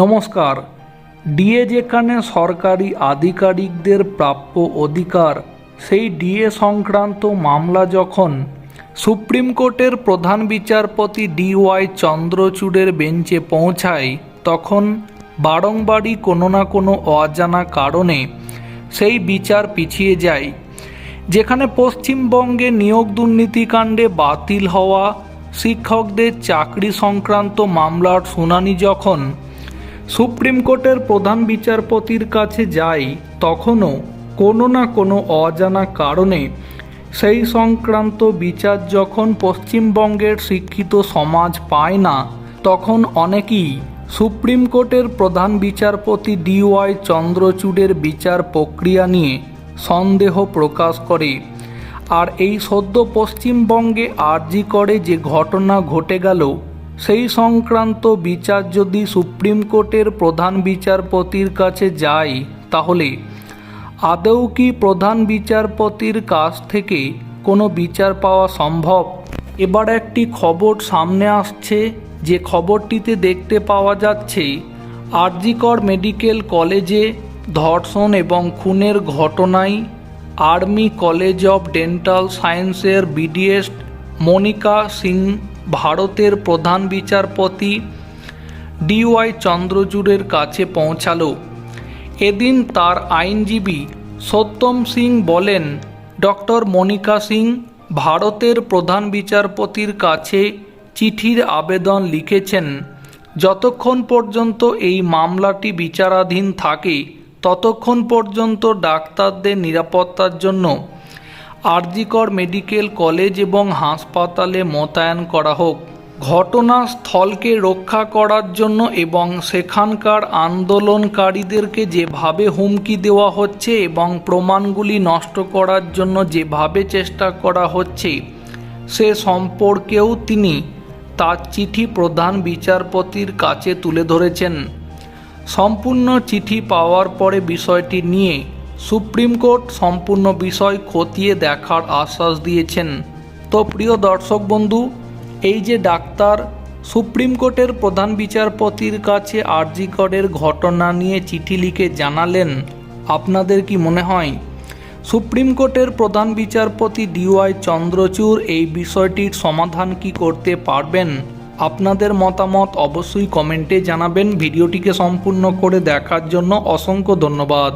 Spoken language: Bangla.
নমস্কার। ডিএ যেখানে সরকারি আধিকারিকদের প্রাপ্য অধিকার, সেই ডিএ সংক্রান্ত মামলা যখন সুপ্রিম কোর্টের প্রধান বিচারপতি ডিওয়াই চন্দ্রচূড়ের বেঞ্চে পৌঁছায়, তখন বারংবারই কোনো না কোনো অজানা কারণে সেই বিচার পিছিয়ে যায়, যেখানে পশ্চিমবঙ্গে নিয়োগ দুর্নীতিকাণ্ডে বাতিল হওয়া শিক্ষকদের চাকরি সংক্রান্ত মামলার শুনানি যখন সুপ্রিম কোর্টের প্রধান বিচারপতির কাছে যাই, তখনও কোনো না কোনো অজানা কারণে সেই সংক্রান্ত বিচার যখন পশ্চিমবঙ্গের শিক্ষিত সমাজ পায় না, তখন অনেকেই সুপ্রিম কোর্টের প্রধান বিচারপতি ডিওয়াই চন্দ্রচূড়ের বিচার প্রক্রিয়া নিয়ে সন্দেহ প্রকাশ করে। আর এই সদ্য পশ্চিমবঙ্গে আরজি করে যে ঘটনা ঘটে গেল সেই সংক্রান্ত বিচার যদি সুপ্রিম কোর্টের প্রধান বিচারপতির কাছে যায়, তাহলে আদৌ কি প্রধান বিচারপতির কাছ থেকে কোনো বিচার পাওয়া সম্ভব? এবার একটি খবর সামনে আসছে, যে খবরটিতে দেখতে পাওয়া যাচ্ছে, আরজিকর মেডিকেল কলেজে ধর্ষণ এবং খুনের ঘটনায় আর্মি কলেজ অফ ডেন্টাল সায়েন্সের বিডিএস মনিকা সিং ভারতের প্রধান বিচারপতি ডিওয়াই চন্দ্রচূড়ের কাছে পৌঁছালো। এদিন তার আইনজীবী সত্যম সিং বলেন, ডক্টর মনিকা সিং ভারতের প্রধান বিচারপতির কাছে চিঠির আবেদন লিখেছেন। যতক্ষণ পর্যন্ত এই মামলাটি বিচারাধীন থাকে, ততক্ষণ পর্যন্ত ডাক্তারদের নিরাপত্তার জন্য আরজিকর মেডিকেল কলেজ এবং হাসপাতালে মোতায়েন করা হোক। ঘটনাস্থলকে রক্ষা করার জন্য এবং সেখানকার আন্দোলনকারীদেরকে যেভাবে হুমকি দেওয়া হচ্ছে এবং প্রমাণগুলি নষ্ট করার জন্য যেভাবে চেষ্টা করা হচ্ছে, সে সম্পর্কেও তিনি তার চিঠি প্রধান বিচারপতির কাছে তুলে ধরেছেন। সম্পূর্ণ চিঠি পাওয়ার পরে বিষয়টি নিয়ে সুপ্রিম কোর্ট সম্পূর্ণ বিষয় খতিয়ে দেখার আশ্বাস দিয়েছেন। তো প্রিয় দর্শক বন্ধু, এই যে ডাক্তার, সুপ্রিম কোর্টের প্রধান বিচারপতির কাছে আরজি করের ঘটনা নিয়ে চিঠি লিখে জানালেন, আপনাদের কি মনে হয়? সুপ্রিম কোর্টের প্রধান বিচারপতি ডিওয়াই চন্দ্রচূড় এই বিষয়টির সমাধান কি করতে পারবেন? আপনাদের মতামত অবশ্যই কমেন্টে জানাবেন। ভিডিওটিকে সম্পূর্ণ করে দেখার জন্য অসংখ্য ধন্যবাদ।